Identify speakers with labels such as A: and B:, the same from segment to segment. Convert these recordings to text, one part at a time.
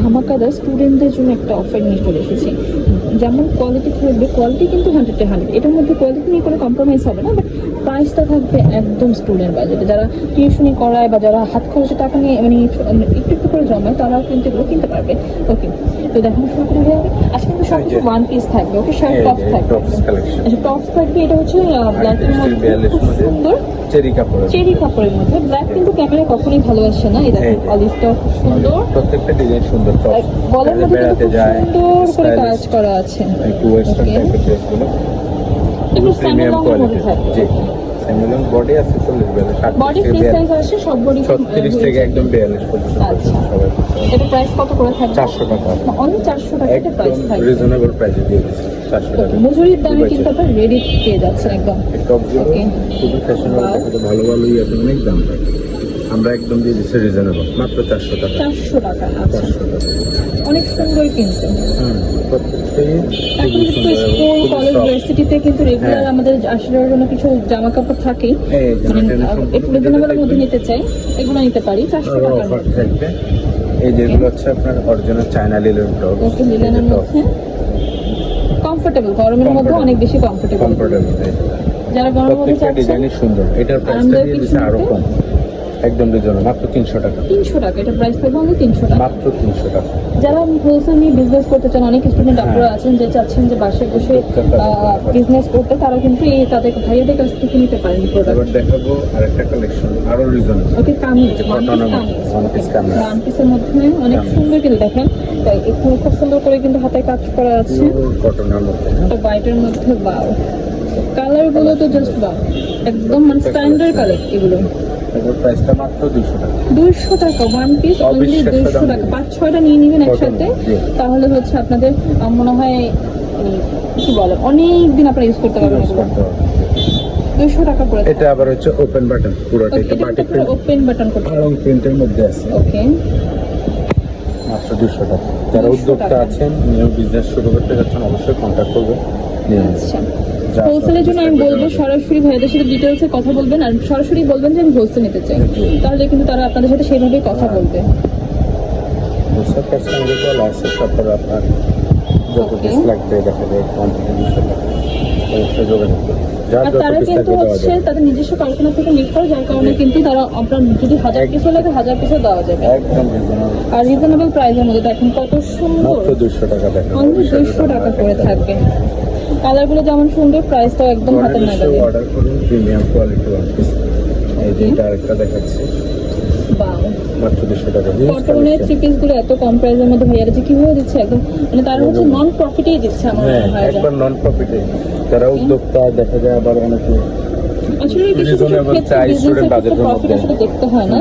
A: ধামাকাদার স্টুডেন্টদের জন্য একটা অফার নিয়ে চলে এসেছি। যেমন কোয়ালিটি থাকবে কোয়ালিটি কিন্তু হান্ড্রেডে হান্ড্রেড এটার মধ্যে কোয়ালিটি নিয়ে কোনো কম্প্রোমাইজ হবে না বাট প্রাইসটা থাকবে একদম স্টুডেন্ট বাজেটে যারা টিউশনি করায় বা যারা হাত খরচের টাকা নিয়ে মানে একটু একটু করে জমায় তারাও কিন্তু এগুলো কিনতে পারবে। ওকে তো দেখানো শুরু করে দেওয়া আজকে কিন্তু সব কিছু ওয়ান পিস থাকবে। ওকে শার্ট টপ থাকবে।
B: টপস
A: আচ্ছা টপস থাকবে এটা হচ্ছে ব্ল্যাকের মধ্যে খুব সুন্দর।
B: চেরি কাপড়
A: চেরি কাপড়ের মধ্যে। ব্ল্যাক কিন্তু ক্যামেরা কখনোই ভালোবাসে না। এই অলিভটা খুব সুন্দর।
B: প্রত্যেকটা ডিজাইন সুন্দর
A: বলের মধ্যে খুব সুন্দর করে কাজ করা আছে।
B: একটু ওয়েস্টার্ন টাইপের ড্রেসগুলো প্রিমিয়াম কোয়ালিটি জি। স্যামুলন বডি আছে চল্লিশ বেলা
A: বডি ফ্রি সাইজ আছে সব বডি
B: ছত্রিশ থেকে একদম বিয়াল্লিশ পর্যন্ত
A: আচ্ছা।
B: সবাই
A: এটা প্রাইস কত করে থাকবে?
B: চারশো টাকা।
A: অনলি চারশো টাকা এটা প্রাইস থাকবে।
B: রিজনেবল প্রাইসে দিয়ে দিচ্ছি চারশো টাকা।
A: মজুরির দামে কিন্তু আপনার রেডি পেয়ে যাচ্ছেন একদম।
B: টপগুলো. খুবই ফ্যাশনেবল. দেখাতে ভালো ভালোই আছে অনেক দাম থাকে আমরা একদম দিয়ে দিচ্ছি রিজনেবল মাত্র চারশো টাকা।
A: চারশো টাকা আচ্ছা।
B: চারশো টাকা।
A: অনেক সুন্দর কিন্তু
B: হুম। প্রত্যেকটাই
A: স্কুল কলেজ। কিন্তু রেগুলার
B: হ্যাঁ।
A: আমাদের কিছু জামা কাপড় থাকেই
B: এই যে
A: মানে
B: এটা সম্পূর্ণ
A: একটু রিজনেবলের মধ্যে নিতে চাই এগুলো নিতে পারি চারশো
B: থাকবে। এই যেগুলো হচ্ছে আপনার অরিজিনাল চায়না লিলের টপ
A: ওকে লিলেনের মধ্যে কমফোর্টেবল গরমের মধ্যে অনেক বেশি কমফোর্টেবল
B: কমফোর্টেবল
A: যারা গরমের মধ্যে
B: সুন্দর এটার প্রাইসটা দিয়ে
A: কিছু আরও
B: কম। একদম রিজনেবল মাত্র তিনশো টাকা।
A: তিনশো টাকা এটা প্রাইস পড়বে অনলি তিনশো টাকা।
B: মাত্র তিনশো টাকা।
A: যারা হোলসেল নিয়ে বিজনেস করতে চান অনেক স্টুডেন্ট
B: হ্যাঁ।
A: আপনারা আছেন যে চাচ্ছেন যে বাসায় বসে বিজনেস করতে তারা কিন্তু এই তাদের ভাইয়াদের কাছ থেকে নিতে পারেন প্রোডাক্ট
B: দেখাবো আরেকটা কালেকশন আরও reasonable
A: okay kameez one piece
B: kameez.
A: One পিসের মধ্যে অনেক সুন্দর কিন্তু দেখেন তাই এখানে খুব সুন্দর করে কিন্তু হাতে কাজ করা আছে।
B: কটনের মধ্যে
A: তো হোয়াইটের মধ্যে বাও কালারগুলো তো জাস্ট বাও একদম মানে স্ট্যান্ডার্ড কালার এগুলো।
B: প্রাইসটা মাত্র টাকা।
A: দুইশো টাকা ওয়ান পিস অনলি টাকা। পাঁচ ছয়টা নিয়ে নেবেন একসাথে। তাহলে হচ্ছে আপনাদের মনে হয় উম, কি বলে অনেক দিন আপনারা ইউজ করতে পারবেন এগুলো।
B: করতে।
A: দুইশো টাকা
B: এটা আবার হচ্ছে ওপেন বাটন পুরোটা এটা বাটিক প্রিন্ট
A: ওপেন বাটন করতে
B: প্রিন্টের মধ্যে আছে।
A: ওকে
B: মাত্র দুশো টাকা। যারা
A: 200
B: উদ্যোক্তা আছেন নিউ বিজনেস শুরু করতে যাচ্ছেন অবশ্যই কন্ট্যাক্ট করবেন।
A: আচ্ছা। হোলসেলের জন্য আমি বলব সরাসরি ভাইদের সাথে ডিটেলসে কথা বলবেন আর সরাসরি বলবেন যে আমি হোলসেল নিতে চাই তাহলে কিন্তু তারা আপনাদের সাথে সেইভাবেই কথা। বলবে
B: আছে তারপরে আপনার যত. পিস লাগবে দেখা যায়
A: তারা কিন্তু হচ্ছে তাদের নিজস্ব কারখানা থেকে মেক করে যার কারণে কিন্তু তারা আপনার যদি হাজার পিসও লাগে হাজার পিসও দেওয়া যাবে। আর রিজনেবল প্রাইসের মধ্যে দেখেন কত সুন্দর।
B: দুশো টাকা
A: করে থাকবে। কালারগুলো যেমন সুন্দর প্রাইসটাও একদম হাতের নাগালে।
B: অর্ডার করুন প্রিমিয়াম কোয়ালিটি ওয়ান পিস এই যে এটা দেখাচ্ছি।
A: বাও
B: মাত্র দুশো টাকা।
A: কটনের থ্রি পিসগুলো এত কম প্রাইসের মধ্যে ভাইয়ারা যে কীভাবে দিচ্ছে একদম? মানে তারা হচ্ছে নন প্রফিটেই দিচ্ছে আমার
B: হ্যাঁ
A: মনে হয়
B: একবার নন প্রফিটে তারা উদ্যোক্তা দেখা যায় আবার অনেকে
A: আসলে কিছু ক্ষেত্রে দেখতে হয় না।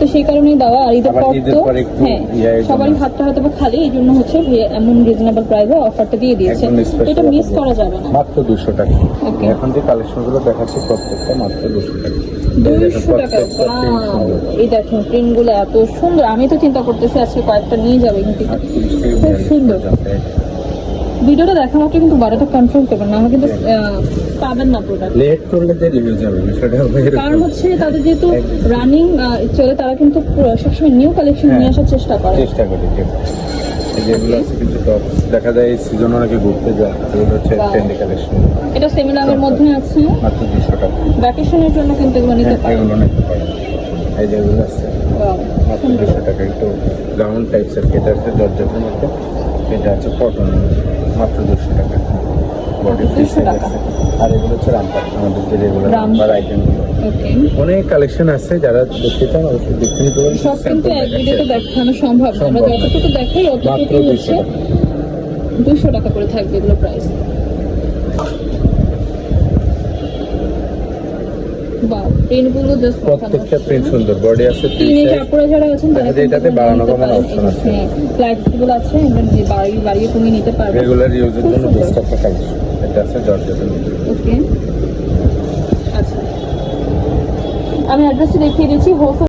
A: তো সেই কারণেই দেওয়া আর ঈদের পর তো হ্যাঁ
B: ইয়ে
A: সবারই হাতটা হয়তো খালি এই জন্য হচ্ছে এমন রিজনেবল প্রাইসে অফারটা দিয়ে দিয়েছে। এটা মিস করা যাবে না।
B: মাত্র দুশো টাকা. এখন যে কালেকশনগুলো দেখাচ্ছি প্রত্যেকটা মাত্র দুশো টাকা। এই
A: দুইশো টাকা দেখেন এত সুন্দর। আমি তো চিন্তা করতেছি আজকে কয়েকটা নিয়ে যাব কিন্তু খুব সুন্দর। ভিডিওটা দেখা মাত্র কিন্তু বারোটা কনফার্ম করবেন না আমার কিন্তু পাবেন না প্রোডাক্ট
B: লেট করলে দেরি হয়ে যাবে বিষয়টা হবে
A: কারণ হচ্ছে তাদের যেহেতু। রানিং চলে তারা কিন্তু সবসময় নিউ কালেকশন
B: হ্যাঁ।
A: নিয়ে আসার চেষ্টা করে।
B: চেষ্টা করি যেগুলো আছে কিছু টপ দেখা যায় এই সিজন অনেকে ঘুরতে যায় এগুলো হচ্ছে. ট্রেন্ডি কালেকশন
A: এটা সেমিনারের মধ্যে আছে
B: মাত্র দুশো টাকা
A: ভ্যাকেশনের জন্য কিন্তু এগুলো নিতে
B: হ্যাঁ,
A: পারেন।
B: এগুলো নিতে পারেন। এই যেগুলো আছে মাত্র দুশো টাকা। একটু গাউন টাইপসের এটা আছে মধ্যে। এটা আছে কটন মাত্র দুশো টাকা। বডি ফ্রি
A: 200 টাকা।
B: আছে। আর এগুলো হচ্ছে রামপার আমাদের যে রেগুলার
A: রামপার।
B: আইটেমগুলো অনেক কালেকশন আছে যারা দেখতে চান অবশ্যই দেখতে নিতে পারেন
A: সব কিন্তু এক ভিডিওতে দেখানো সম্ভব না। আমরা। যতটুকু দেখাই অতটুকু
B: দুশো
A: হচ্ছে
B: টাকা।
A: দুশো টাকা করে থাকবে এগুলো প্রাইস প্রিন্টগুলো জাস্ট
B: প্রত্যেকটা প্রিন্ট সুন্দর। বডি আছে সাইজ
A: কাপড়ে যারা আছেন তারা
B: এটাতে বাড়ানো কমানো option আছে।
A: হ্যাঁ ফ্লেক্সিবল আছে আমরা যে বাড়িয়ে বাড়িয়ে কমিয়ে নিতে পারব।
B: রেগুলার ইউজের জন্য। বেস্ট একটা কালেকশন এটা আছে জর্জেটের
A: ওকে আচ্ছা। আমি অ্যাড্রেসটা দেখিয়ে দিচ্ছি